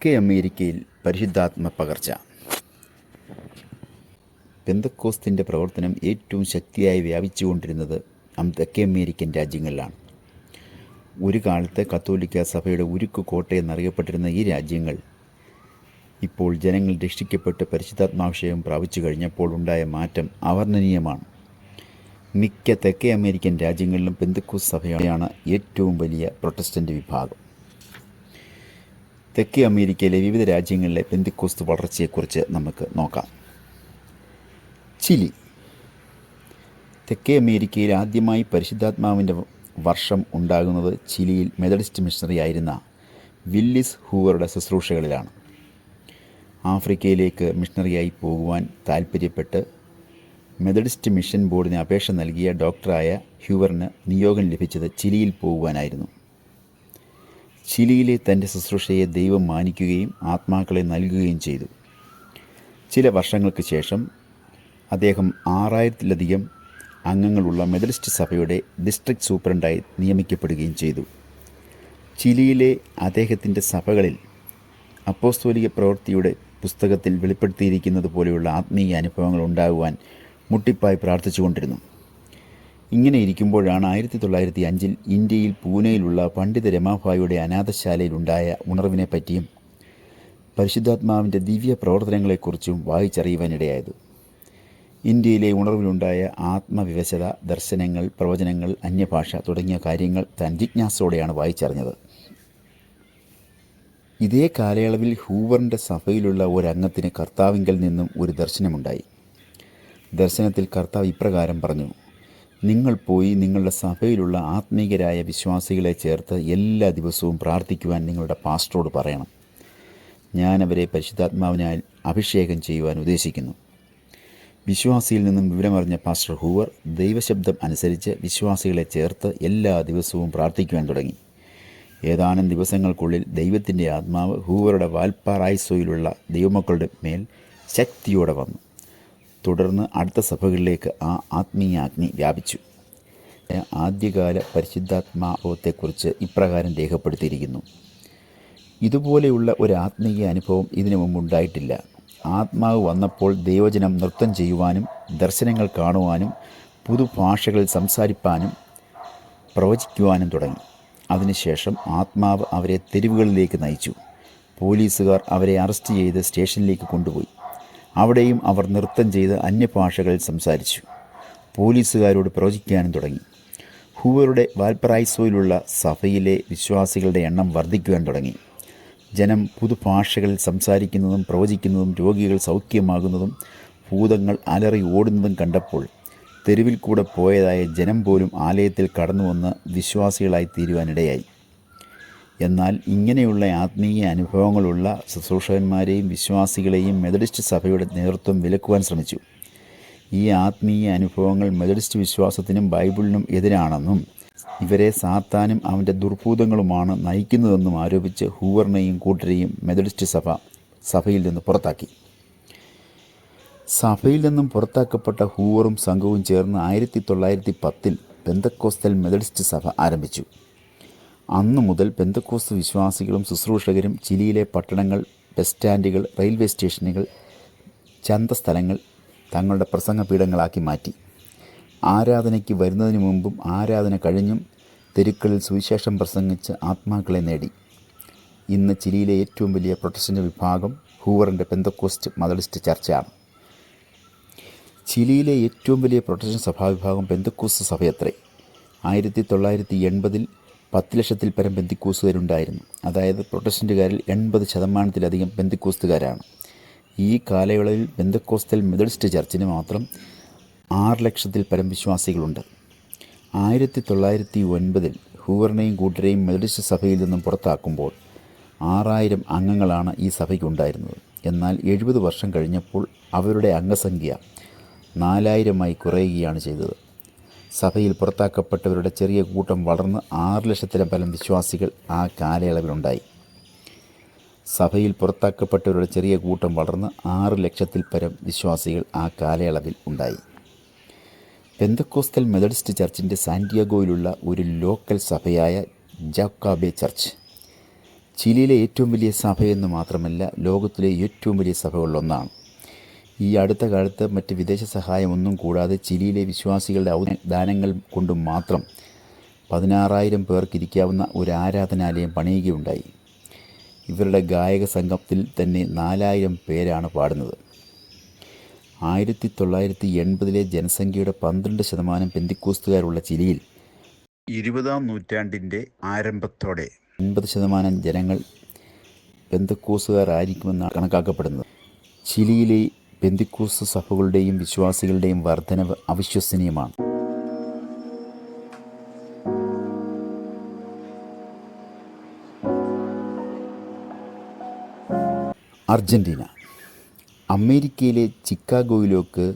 തെക്കേ അമേരിക്കയിൽ പരിശുദ്ധാത്മ പകർച്ച. പെന്തക്കോസ്തിന്റെ പ്രവർത്തനം ഏറ്റവും ശക്തിയായി വ്യാപിച്ചുകൊണ്ടിരുന്നത് തെക്കേ അമേരിക്കൻ രാജ്യങ്ങളിലാണ്. ഒരു കാലത്ത് കത്തോലിക്ക സഭയുടെ ഉരുക്ക് കോട്ടയെന്നറിയപ്പെട്ടിരുന്ന ഈ രാജ്യങ്ങൾ ഇപ്പോൾ ജനങ്ങൾ രക്ഷിക്കപ്പെട്ട് പരിശുദ്ധാത്മാഭിഷേകം പ്രാപിച്ചു കഴിഞ്ഞപ്പോൾ ഉണ്ടായ മാറ്റം അവർണനീയമാണ്. മിക്ക തെക്കേ അമേരിക്കൻ രാജ്യങ്ങളിലും പെന്തക്കോസ് സഭയാണ് ഏറ്റവും വലിയ പ്രൊട്ടസ്റ്റന്റ് വിഭാഗം. തെക്കേ അമേരിക്കയിലെ വിവിധ രാജ്യങ്ങളിലെ പെന്തിക്കോസ്ത് വളർച്ചയെക്കുറിച്ച് നമുക്ക് നോക്കാം. ചിലി. തെക്കേ അമേരിക്കയിൽ ആദ്യമായി പരിശുദ്ധാത്മാവിന്റെ വർഷം ഉണ്ടാകുന്നത് ചിലിയിൽ മെതഡിസ്റ്റ് മിഷണറി ആയിരുന്ന വില്ലിസ് ഹൂവറുടെ ശുശ്രൂഷകളിലാണ്. ആഫ്രിക്കയിലേക്ക് മിഷണറിയായി പോകുവാൻ താൽപ്പര്യപ്പെട്ട് മെതഡിസ്റ്റ് മിഷൻ ബോർഡിന് അപേക്ഷ നൽകിയ ഡോക്ടറായ ഹ്യൂവറിന് നിയോഗം ലഭിച്ചത് ചിലിയിൽ പോകുവാനായിരുന്നു. ചിലിയിലെ തന്റെ ശുശ്രൂഷയെ ദൈവം മാനിക്കുകയും ആത്മാക്കളെ നൽകുകയും ചെയ്തു. ചില വർഷങ്ങൾക്ക് ശേഷം അദ്ദേഹം ആറായിരത്തിലധികം അംഗങ്ങളുള്ള മെഡലിസ്റ്റ് സഭയുടെ ഡിസ്ട്രിക്ട് സൂപ്രണ്ടായി നിയമിക്കപ്പെടുകയും ചെയ്തു. ചിലിയിലെ അദ്ദേഹത്തിന്റെ സഭകളിൽ അപ്പോസ്തോലിക പ്രവൃത്തിയുടെ പുസ്തകത്തിൽ വെളിപ്പെടുത്തിയിരിക്കുന്നത് പോലെയുള്ള ആത്മീയ അനുഭവങ്ങൾ ഉണ്ടാകുവാൻ മുട്ടിപ്പായി പ്രാർത്ഥിച്ചുകൊണ്ടിരുന്നു. ഇങ്ങനെ ഇരിക്കുമ്പോഴാണ് ആയിരത്തി തൊള്ളായിരത്തി അഞ്ചിൽ ഇന്ത്യയിൽ പൂനെയിലുള്ള പണ്ഡിത രമാഭായിയുടെ അനാഥശാലയിലുണ്ടായ ഉണർവിനെപ്പറ്റിയും പരിശുദ്ധാത്മാവിന്റെ ദിവ്യ പ്രവർത്തനങ്ങളെക്കുറിച്ചും വായിച്ചറിയുവാനിടയായത്. ഇന്ത്യയിലെ ഉണർവിലുണ്ടായ ആത്മവിവശത ദർശനങ്ങൾ പ്രവചനങ്ങൾ അന്യഭാഷ തുടങ്ങിയ കാര്യങ്ങൾ താൻ ജിജ്ഞാസയോടെയാണ് വായിച്ചറിഞ്ഞത്. ഇതേ കാലയളവിൽ ഹൂവറിന്റെ സഭയിലുള്ള ഒരംഗത്തിന് കർത്താവിങ്കൽ നിന്നും ഒരു ദർശനമുണ്ടായി. ദർശനത്തിൽ കർത്താവ് ഇപ്രകാരം പറഞ്ഞു നിങ്ങൾ പോയി നിങ്ങളുടെ സഭയിലുള്ള ആത്മീകരായ വിശ്വാസികളെ ചേർത്ത് എല്ലാ ദിവസവും പ്രാർത്ഥിക്കുവാൻ നിങ്ങളുടെ പാസ്റ്ററോട് പറയണം. ഞാൻ അവരെ പരിശുദ്ധാത്മാവിനാൽ അഭിഷേകം ചെയ്യുവാൻ ഉദ്ദേശിക്കുന്നു. വിശ്വാസിയിൽ നിന്നും വിവരമറിഞ്ഞ പാസ്റ്റർ ഹൂവർ ദൈവശബ്ദം അനുസരിച്ച് വിശ്വാസികളെ ചേർത്ത് എല്ലാ ദിവസവും പ്രാർത്ഥിക്കുവാൻ തുടങ്ങി. ഏതാനും ദിവസങ്ങൾക്കുള്ളിൽ ദൈവത്തിന്റെ ആത്മാവ് ഹൂവറുടെ വാൽപ്പാറായ്സോയിലുള്ള ദൈവമക്കളുടെ മേൽ ശക്തിയോടെ വന്നു. തുടർന്ന് അടുത്ത സഭകളിലേക്ക് ആ ആത്മീയാഗ്നി വ്യാപിച്ചു. ആദ്യകാല പരിശുദ്ധാത്മാവത്തെക്കുറിച്ച് ഇപ്രകാരം രേഖപ്പെടുത്തിയിരിക്കുന്നു. ഇതുപോലെയുള്ള ഒരു ആത്മീയ അനുഭവം ഇതിനു മുമ്പ് ഉണ്ടായിട്ടില്ല. ആത്മാവ് വന്നപ്പോൾ ദൈവജനം നൃത്തം ചെയ്യുവാനും ദർശനങ്ങൾ കാണുവാനും പുതുഭാഷകളിൽ സംസാരിപ്പാനും പ്രവചിക്കുവാനും തുടങ്ങി. അതിനുശേഷം ആത്മാവ് അവരെ തെരുവുകളിലേക്ക് നയിച്ചു. പോലീസുകാർ അവരെ അറസ്റ്റ് ചെയ്ത് സ്റ്റേഷനിലേക്ക് കൊണ്ടുപോയി. അവിടെയും അവർ നൃത്തം ചെയ്ത് അന്യഭാഷകളിൽ സംസാരിച്ചു. പോലീസുകാരോട് പ്രവചിക്കാനും തുടങ്ങി. ഹൂവറുടെ വാൽപ്രായ്സോയിലുള്ള സഭയിലെ വിശ്വാസികളുടെ എണ്ണം വർദ്ധിക്കുവാൻ തുടങ്ങി. ജനം പുതുഭാഷകളിൽ സംസാരിക്കുന്നതും പ്രവചിക്കുന്നതും രോഗികൾ സൗഖ്യമാകുന്നതും ഭൂതങ്ങൾ അലറി ഓടുന്നതും കണ്ടപ്പോൾ തെരുവിൽ കൂടെ പോയതായ ജനം പോലും ആലയത്തിൽ കടന്നു വന്ന് വിശ്വാസികളായി തീരുവാനിടയായി. എന്നാൽ ഇങ്ങനെയുള്ള ആത്മീയ അനുഭവങ്ങളുള്ള ശുശ്രൂഷകന്മാരെയും വിശ്വാസികളെയും മെതഡിസ്റ്റ് സഭയുടെ നേതൃത്വം വിലക്കുവാൻ ശ്രമിച്ചു. ഈ ആത്മീയ അനുഭവങ്ങൾ മെതഡിസ്റ്റ് വിശ്വാസത്തിനും ബൈബിളിനും എതിരാണെന്നും ഇവരെ സാത്താനും അവന്റെ ദുർഭൂതങ്ങളുമാണ് നയിക്കുന്നതെന്നും ആരോപിച്ച് ഹൂവറിനെയും കൂട്ടരെയും മെതഡിസ്റ്റ് സഭ സഭയിൽ നിന്ന് പുറത്താക്കി. സഭയിൽ നിന്നും പുറത്താക്കപ്പെട്ട ഹൂവറും സംഘവും ചേർന്ന് ആയിരത്തി തൊള്ളായിരത്തി പത്തിൽ പെന്തക്കോസ്തൽ മെതഡിസ്റ്റ് സഭ ആരംഭിച്ചു. അന്നു മുതൽ പെന്തക്കോസ്ത് വിശ്വാസികളും ശുശ്രൂഷകരും ചിലിയിലെ പട്ടണങ്ങൾ ബസ് സ്റ്റാൻഡുകൾ റെയിൽവേ സ്റ്റേഷനുകൾ ചന്തസ്ഥലങ്ങൾ തങ്ങളുടെ പ്രസംഗപീഠങ്ങളാക്കി മാറ്റി. ആരാധനയ്ക്ക് വരുന്നതിന് മുമ്പും ആരാധന കഴിഞ്ഞും തെരുക്കളിൽ സുവിശേഷം പ്രസംഗിച്ച് ആത്മാക്കളെ നേടി. ഇന്ന് ചിലിയിലെ ഏറ്റവും വലിയ പ്രൊട്ടസ്റ്റന്റ് വിഭാഗം ഹൂവറിന്റെ പെന്തക്കോസ്റ്റ് മതലിസ്റ്റ് ചർച്ചയാണ്. ചിലിയിലെ ഏറ്റവും വലിയ പ്രൊട്ടസ്റ്റന്റ് സഭാവിഭാഗം പെന്തക്കോസ്റ്റ് സഭയത്രേ. ആയിരത്തി തൊള്ളായിരത്തി എൺപതിൽ പത്ത് ലക്ഷത്തിൽ പരം ബന്ദിക്കൂസുകാരുണ്ടായിരുന്നു അതായത് പ്രൊട്ടസ്റ്റന്റുകാരിൽ എൺപത് ശതമാനത്തിലധികം ബന്ദിക്കൂസ്തുകാരാണ് ഈ കാലയളവിൽ ബന്ധക്കോസ്തൽ മെതഡിസ്റ്റ് ചർച്ചിന് മാത്രം ആറ് ലക്ഷത്തിൽ പരം വിശ്വാസികളുണ്ട്. ആയിരത്തി തൊള്ളായിരത്തി ഒൻപതിൽ ഹൂവറിനെയും കൂട്ടരെയും മെതഡിസ്റ്റ് സഭയിൽ നിന്നും പുറത്താക്കുമ്പോൾ ആറായിരം അംഗങ്ങളാണ് ഈ സഭയ്ക്കുണ്ടായിരുന്നത്. എന്നാൽ എഴുപത് വർഷം കഴിഞ്ഞപ്പോൾ അവരുടെ അംഗസംഖ്യ നാലായിരമായി കുറയുകയാണ് ചെയ്തത്. സഭയിൽ പുറത്താക്കപ്പെട്ടവരുടെ ചെറിയ കൂട്ടം വളർന്ന് ആറ് ലക്ഷത്തിലും പരം വിശ്വാസികൾ ആ കാലയളവിലുണ്ടായി. സഭയിൽ പുറത്താക്കപ്പെട്ടവരുടെ ചെറിയ കൂട്ടം വളർന്ന് ആറ് ലക്ഷത്തിൽ പരം വിശ്വാസികൾ ആ കാലയളവിൽ ഉണ്ടായി. പെന്തക്കോസ്തൽ മെതഡിസ്റ്റ് ചർച്ചിന്റെ സാന്റിയാഗോയിലുള്ള ഒരു ലോക്കൽ സഭയായ ജാക്കാബെ ചർച്ച്. ചിലിയിലെ ഏറ്റവും വലിയ സഭയെന്ന് മാത്രമല്ല ലോകത്തിലെ ഏറ്റവും വലിയ സഭകളിലൊന്നാണ് ഈ അടുത്ത കാലത്ത് മറ്റ് വിദേശ സഹായമൊന്നും കൂടാതെ ചിലിയിലെ വിശ്വാസികളുടെ ദാനങ്ങൾ കൊണ്ട് മാത്രം പതിനാറായിരം പേർക്കിരിക്കാവുന്ന ഒരു ആരാധനാലയം പണിയുകയുണ്ടായി. ഇവരുടെ ഗായക സംഘത്തിൽ തന്നെ നാലായിരം പേരാണ് പാടുന്നത്. ആയിരത്തി തൊള്ളായിരത്തി എൺപതിലെ ജനസംഖ്യയുടെ പന്ത്രണ്ട് ശതമാനം പെന്തിക്കൂസ്തുകാരുള്ള ചിലിയിൽ ഇരുപതാം നൂറ്റാണ്ടിന്റെ ആരംഭത്തോടെ എൺപത് ശതമാനം ജനങ്ങൾ പെന്തക്കോസുകാരായിരിക്കുമെന്നാണ് കണക്കാക്കപ്പെടുന്നത്. ചിലിയിലെ പെന്തിക്കൂസ് സഭകളുടെയും വിശ്വാസികളുടെയും വർധനവ് അവിശ്വസനീയമാണ്. അർജന്റീന. അമേരിക്കയിലെ ചിക്കാഗോയിലേക്ക്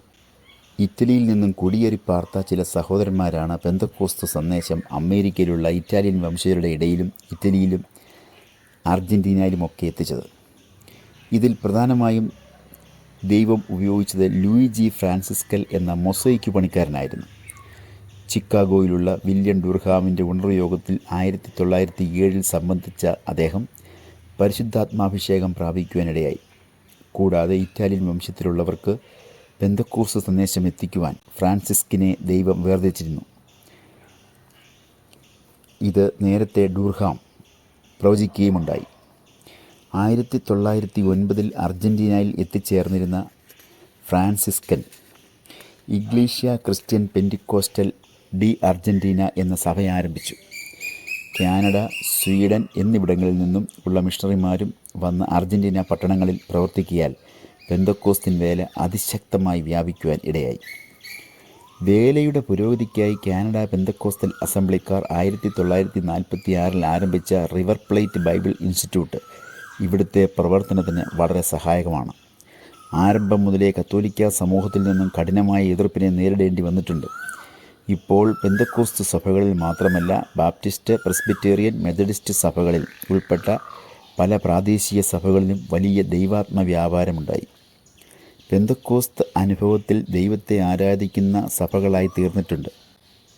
ഇറ്റലിയിൽ നിന്നും കുടിയേറി പാർത്ത ചില സഹോദരന്മാരാണ് പെന്തക്കോസ്തു സന്ദേശം അമേരിക്കയിലുള്ള ഇറ്റാലിയൻ വംശജരുടെ ഇടയിലും ഇറ്റലിയിലും അർജന്റീനയിലുമൊക്കെ എത്തിച്ചത്. ഇതിൽ പ്രധാനമായും ദൈവം ഉപയോഗിച്ചത് ലൂയിജി ഫ്രാൻസിസ്കൽ എന്ന മൊസൈക്ക് പണിക്കാരനായിരുന്നു. ചിക്കാഗോയിലുള്ള വില്യം ഡുർഹാമിന്റെ ഉണർവ് യോഗത്തിൽ ആയിരത്തി തൊള്ളായിരത്തി ഏഴിൽ സംബന്ധിച്ച അദ്ദേഹം പരിശുദ്ധാത്മാഭിഷേകം പ്രാപിക്കുവാനിടയായി. കൂടാതെ ഇറ്റാലിയൻ വംശത്തിലുള്ളവർക്ക് ബന്ധക്കൂർസ് സന്ദേശം എത്തിക്കുവാൻ ഫ്രാൻസിസ്കിനെ ദൈവം വേർതിരിച്ചിരുന്നു. ഇത് നേരത്തെ ഡൂർഹാം പ്രവചിക്കുകയുമുണ്ടായി. ആയിരത്തി തൊള്ളായിരത്തി ഒൻപതിൽ അർജന്റീനയിൽ എത്തിച്ചേർന്നിരുന്ന Franciscan Iglesia Christian Pentecostal de Argentina എന്ന സഭ ആരംഭിച്ചു. കാനഡ സ്വീഡൻ എന്നിവിടങ്ങളിൽ നിന്നും ഉള്ള മിഷണറിമാരും വന്ന് അർജന്റീന പട്ടണങ്ങളിൽ പ്രവർത്തിക്കിയാൽ പെന്തക്കോസ്തിൻ വേല അതിശക്തമായി വ്യാപിക്കുവാൻ ഇടയായി. വേലയുടെ പുരോഗതിക്കായി കാനഡ പെന്തക്കോസ്റ്റൽ അസംബ്ലിക്കാർ ആയിരത്തി തൊള്ളായിരത്തി നാൽപ്പത്തി ആറിൽ ആരംഭിച്ച റിവർ പ്ലേറ്റ് ബൈബിൾ ഇൻസ്റ്റിറ്റ്യൂട്ട് ഇവിടുത്തെ പ്രവർത്തനത്തിന് വളരെ സഹായകമാണ്. ആരംഭം മുതലേ കത്തോലിക്ക സമൂഹത്തിൽ നിന്നും കഠിനമായ എതിർപ്പിനെ നേരിടേണ്ടി വന്നിട്ടുണ്ട്. ഇപ്പോൾ പെന്തക്കോസ്ത് സഭകളിൽ മാത്രമല്ല ബാപ്റ്റിസ്റ്റ് പ്രസ്ബിറ്റേറിയൻ മെത്തഡിസ്റ്റ് സഭകളിൽ ഉൾപ്പെട്ട പല പ്രാദേശിക സഭകളിലും വലിയ ദൈവാത്മ വ്യാപാരമുണ്ടായി. പെന്തക്കോസ്ത് അനുഭവത്തിൽ ദൈവത്തെ ആരാധിക്കുന്ന സഭകളായി തീർന്നിട്ടുണ്ട്.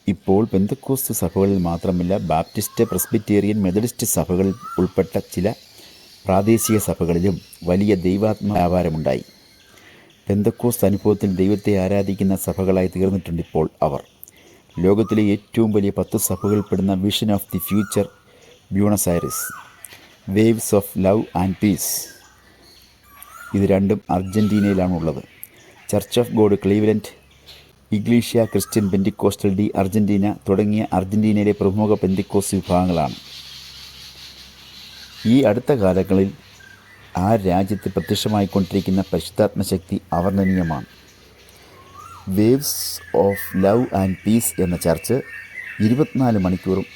ഇപ്പോൾ പെന്തക്കോസ്ത് സഭകളിൽ മാത്രമല്ല ബാപ്റ്റിസ്റ്റ് പ്രസ്ബിറ്റേറിയൻ മെത്തഡിസ്റ്റ് സഭകളിൽ ഉൾപ്പെട്ട ചില പ്രാദേശിക സഭകളിലും വലിയ ദൈവാത്മ വ്യാപാരമുണ്ടായി. പെന്തക്കോസ്ത് അനുഭവത്തിൽ ദൈവത്തെ ആരാധിക്കുന്ന സഭകളായി തീർന്നിട്ടുണ്ട് ഇപ്പോൾ അവർ. ലോകത്തിലെ ഏറ്റവും വലിയ പത്ത് സഭകൾപ്പെടുന്ന Vision of the Future Buenos Aires Waves of Love and Peace ഇത് രണ്ടും അർജന്റീനയിലാണുള്ളത് Church of God Cleveland Iglesia Christian Pentecostal de Argentina തുടങ്ങിയ അർജന്റീനയിലെ പ്രമുഖ പെന്റിക്കോസ് വിഭാഗങ്ങളാണ്. ഈ അടുത്ത കാലങ്ങളിൽ ആ രാജ്യത്ത് പ്രത്യക്ഷമായിക്കൊണ്ടിരിക്കുന്ന പരിശുദ്ധാത്മശക്തി അവർണനീയമാണ്. Waves of Love and Peace എന്ന ചർച്ച് ഇരുപത്തിനാല് മണിക്കൂറും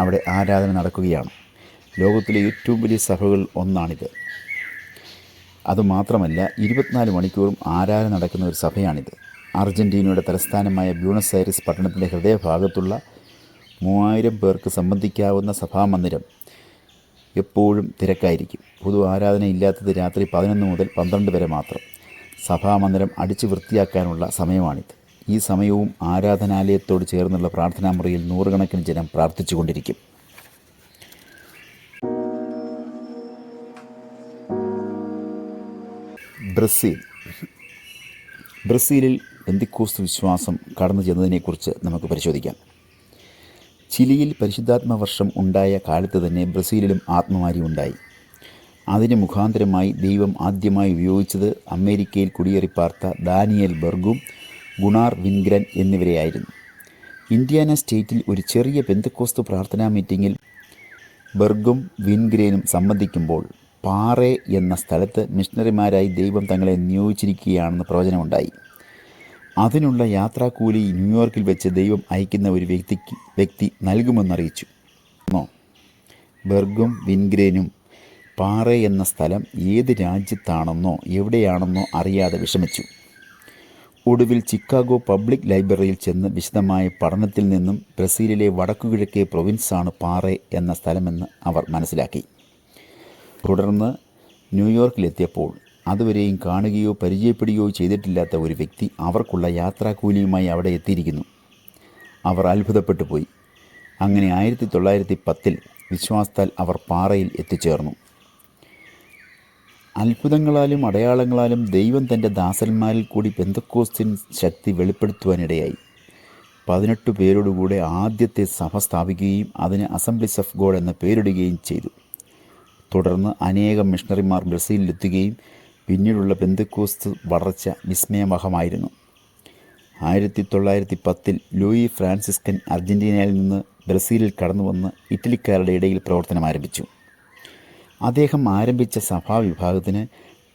അവിടെ ആരാധന നടക്കുകയാണ്. ലോകത്തിലെ ഏറ്റവും വലിയ സഭകൾ ഒന്നാണിത്. അതുമാത്രമല്ല ഇരുപത്തിനാല് മണിക്കൂറും ആരാധന നടക്കുന്ന ഒരു സഭയാണിത്. അർജന്റീനയുടെ തലസ്ഥാനമായ ബ്യൂണസ് ഐറിസ് പട്ടണത്തിന്റെ ഹൃദയഭാഗത്തുള്ള മൂവായിരം പേർക്ക് സംബന്ധിക്കാവുന്ന സഭാമന്ദിരം എപ്പോഴും തിരക്കായിരിക്കും. പൊതു ആരാധന ഇല്ലാത്തത് രാത്രി പതിനൊന്ന് മുതൽ പന്ത്രണ്ട് വരെ മാത്രം. സഭാമന്ദിരം അടിച്ചു വൃത്തിയാക്കാനുള്ള സമയമാണിത്. ഈ സമയവും ആരാധനാലയത്തോട് ചേർന്നുള്ള പ്രാർത്ഥനാ മുറിയിൽ നൂറുകണക്കിന് ജനം പ്രാർത്ഥിച്ചുകൊണ്ടിരിക്കും. ബ്രസീൽ. ബ്രസീലിൽ എന്തിക്കോസ് വിശ്വാസം കടന്നു ചെന്നതിനെക്കുറിച്ച് നമുക്ക് പരിശോധിക്കാം. ചിലിയിൽ പരിശുദ്ധാത്മ വർഷം ഉണ്ടായ കാലത്ത് തന്നെ ബ്രസീലിലും ആത്മമാരി ഉണ്ടായി. അതിന് മുഖാന്തരമായി ദൈവം ആദ്യമായി ഉപയോഗിച്ചത് അമേരിക്കയിൽ കുടിയേറിപ്പാർത്ത ദാനിയൽ ബർഗും ഗുണാർ വിൻഗ്രൻ എന്നിവരെയായിരുന്നു. ഇന്ത്യാന സ്റ്റേറ്റിൽ ഒരു ചെറിയ പെന്തക്കോസ്തു പ്രാർത്ഥനാ മീറ്റിങ്ങിൽ ബർഗും വിൻഗ്രേനും സംബന്ധിക്കുമ്പോൾ പാറേ എന്ന സ്ഥലത്ത് മിഷണറിമാരായി ദൈവം തങ്ങളെ നിയോഗിച്ചിരിക്കുകയാണെന്ന് പ്രവചനമുണ്ടായി. അതിനുള്ള യാത്രാക്കൂലി ന്യൂയോർക്കിൽ വെച്ച് ദൈവം അയക്കുന്ന ഒരു വ്യക്തിക്ക് വ്യക്തി നൽകുമെന്നറിയിച്ചു. ബെർഗും വിൻഗ്രേനും പാറ എന്ന സ്ഥലം ഏത് രാജ്യത്താണെന്നോ എവിടെയാണെന്നോ അറിയാതെ വിഷമിച്ചു. ഒടുവിൽ ചിക്കാഗോ പബ്ലിക് ലൈബ്രറിയിൽ ചെന്ന് വിശദമായ പഠനത്തിൽ നിന്നും ബ്രസീലിലെ വടക്കുകിഴക്കേ പ്രൊവിൻസാണ് പാറ എന്ന സ്ഥലമെന്ന് അവർ മനസ്സിലാക്കി. തുടർന്ന് ന്യൂയോർക്കിലെത്തിയപ്പോൾ അതുവരെയും കാണുകയോ പരിചയപ്പെടുകയോ ചെയ്തിട്ടില്ലാത്ത ഒരു വ്യക്തി അവർക്കുള്ള യാത്രാക്കൂലിയുമായി അവിടെ എത്തിയിരിക്കുന്നു. അവർ അത്ഭുതപ്പെട്ടു പോയി. അങ്ങനെ ആയിരത്തി തൊള്ളായിരത്തി പത്തിൽ വിശ്വാസത്താൽ അവർ പാറയിൽ എത്തിച്ചേർന്നു. അത്ഭുതങ്ങളാലും അടയാളങ്ങളാലും ദൈവം തന്റെ ദാസന്മാരിൽ കൂടി ബന്ധക്കോസ്റ്റിൻ ശക്തി വെളിപ്പെടുത്തുവാനിടയായി. പതിനെട്ട് പേരോടുകൂടെ ആദ്യത്തെ സഭ സ്ഥാപിക്കുകയും അതിന് അസംബ്ലീസ് ഓഫ് ഗോഡ് എന്ന പേരിടുകയും ചെയ്തു. തുടർന്ന് അനേകം മിഷണറിമാർ ബ്രസീലിലെത്തുകയും പിന്നീടുള്ള പെന്തക്കോസ്ത് വളർച്ച വിസ്മയമഹമായിരുന്നു. ആയിരത്തി തൊള്ളായിരത്തി പത്തിൽ ലൂയി ഫ്രാൻസിസ്കൻ അർജന്റീനയിൽ നിന്ന് ബ്രസീലിൽ കടന്നു വന്ന് ഇറ്റലിക്കാരുടെ ഇടയിൽ പ്രവർത്തനം ആരംഭിച്ചു. അദ്ദേഹം ആരംഭിച്ച സഭാവിഭാഗത്തിന്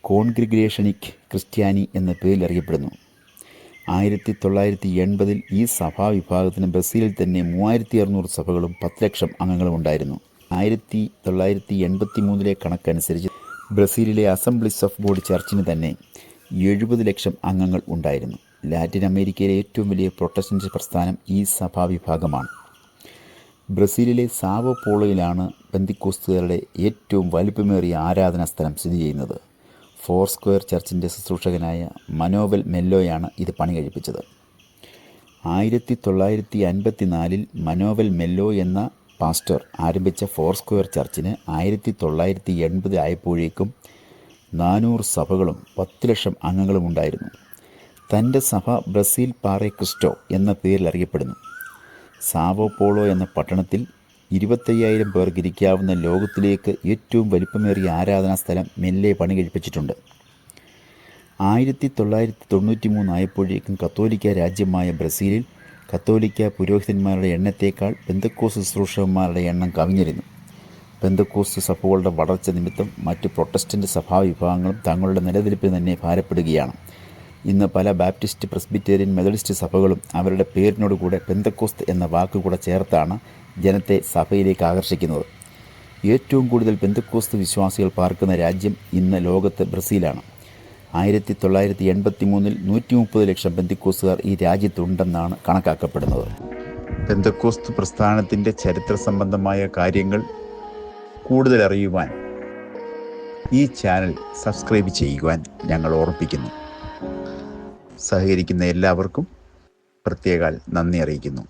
കോൺഗ്രിഗ്രേഷനിക് ക്രിസ്ത്യാനി എന്ന പേരിൽ അറിയപ്പെടുന്നു. ആയിരത്തി തൊള്ളായിരത്തി എൺപതിൽ ഈ സഭാവിഭാഗത്തിന് ബ്രസീലിൽ തന്നെ മൂവായിരത്തി അറുന്നൂറ് സഭകളും പത്ത് ലക്ഷം അംഗങ്ങളും ഉണ്ടായിരുന്നു. ആയിരത്തി തൊള്ളായിരത്തി എൺപത്തി മൂന്നിലെ കണക്കനുസരിച്ച് ബ്രസീലിലെ അസംബ്ലീസ് ഓഫ് ഗോഡ് ചർച്ചിന് തന്നെ എഴുപത് ലക്ഷം അംഗങ്ങൾ ഉണ്ടായിരുന്നു. ലാറ്റിൻ അമേരിക്കയിലെ ഏറ്റവും വലിയ പ്രൊട്ടസ്റ്റന്റ് പ്രസ്ഥാനം ഈ സഭാവിഭാഗമാണ്. ബ്രസീലിലെ സാവോ പോളോയിലാണ് ബന്ദിക്കോസ്തുകാരുടെ ഏറ്റവും വലിപ്പമേറിയ ആരാധനാ സ്ഥലം സ്ഥിതി ചെയ്യുന്നത്. ഫോർ സ്ക്വയർ ചർച്ചിന്റെ ശുശ്രൂഷകനായ മനോവൽ മെല്ലോയാണ് ഇത് പണി കഴിപ്പിച്ചത്. ആയിരത്തി തൊള്ളായിരത്തി അൻപത്തി നാലിൽ മനോവൽ മെല്ലോ എന്ന പാസ്റ്റർ ആരംഭിച്ച ഫോർ സ്ക്വയർ ചർച്ചിന് ആയിരത്തി തൊള്ളായിരത്തി എൺപത് ആയപ്പോഴേക്കും നാനൂറ് സഭകളും പത്ത് ലക്ഷം അംഗങ്ങളും ഉണ്ടായിരുന്നു. തന്റെ സഭ ബ്രസീൽ പാറെ ക്രിസ്റ്റോ എന്ന പേരിൽ അറിയപ്പെടുന്നു. സാവോ പോളോ എന്ന പട്ടണത്തിൽ ഇരുപത്തയ്യായിരം പേർക്ക് ഇരിക്കാവുന്ന ലോകത്തിലേക്ക് ഏറ്റവും വലിപ്പമേറിയ ആരാധനാ സ്ഥലം മെല്ലെ പണി കഴിപ്പിച്ചിട്ടുണ്ട് ആയിരത്തി തൊള്ളായിരത്തി തൊണ്ണൂറ്റി മൂന്നായപ്പോഴേക്കും കത്തോലിക്ക രാജ്യമായ ബ്രസീലിൽ കത്തോലിക്ക പുരോഹിതന്മാരുടെ എണ്ണത്തേക്കാൾ ബന്ധുക്കോസ് ശുശ്രൂഷകന്മാരുടെ എണ്ണം കവിഞ്ഞിരുന്നു. ബന്ധുക്കോസ് സഭകളുടെ വളർച്ച നിമിത്തം മറ്റ് പ്രൊട്ടസ്റ്റന്റ് സഭാവിഭാഗങ്ങളും തങ്ങളുടെ നിലനിൽപ്പിൽ തന്നെ ഭാരപ്പെടുകയാണ്. ഇന്ന് പല ബാപ്റ്റിസ്റ്റ് പ്രസ്ബിറ്റേറിയൻ മെതഡിസ്റ്റ് സഭകളും അവരുടെ പേരിനോടുകൂടെ പെന്തക്കോസ്ത് എന്ന വാക്കുകൂടെ ചേർത്താണ് ജനത്തെ സഭയിലേക്ക് ആകർഷിക്കുന്നത്. ഏറ്റവും കൂടുതൽ പെന്തക്കോസ്ത് വിശ്വാസികൾ പാർക്കുന്ന രാജ്യം ഇന്ന് ലോകത്ത് ബ്രസീലാണ്. ആയിരത്തി തൊള്ളായിരത്തി എൺപത്തി മൂന്നിൽ നൂറ്റി മുപ്പത് ലക്ഷം ബന്ദിക്കോസുകാർ ഈ രാജ്യത്തുണ്ടെന്നാണ് കണക്കാക്കപ്പെടുന്നത്. ബന്ധക്കോസ്ത് പ്രസ്ഥാനത്തിന്റെ ചരിത്ര സംബന്ധമായ കാര്യങ്ങൾ കൂടുതൽ അറിയുവാൻ ഈ ചാനൽ സബ്സ്ക്രൈബ് ചെയ്യുവാൻ ഞങ്ങൾ ഓർമ്മിപ്പിക്കുന്നു സഹകരിക്കുന്ന എല്ലാവർക്കും പ്രത്യേകാൽ നന്ദി അറിയിക്കുന്നു.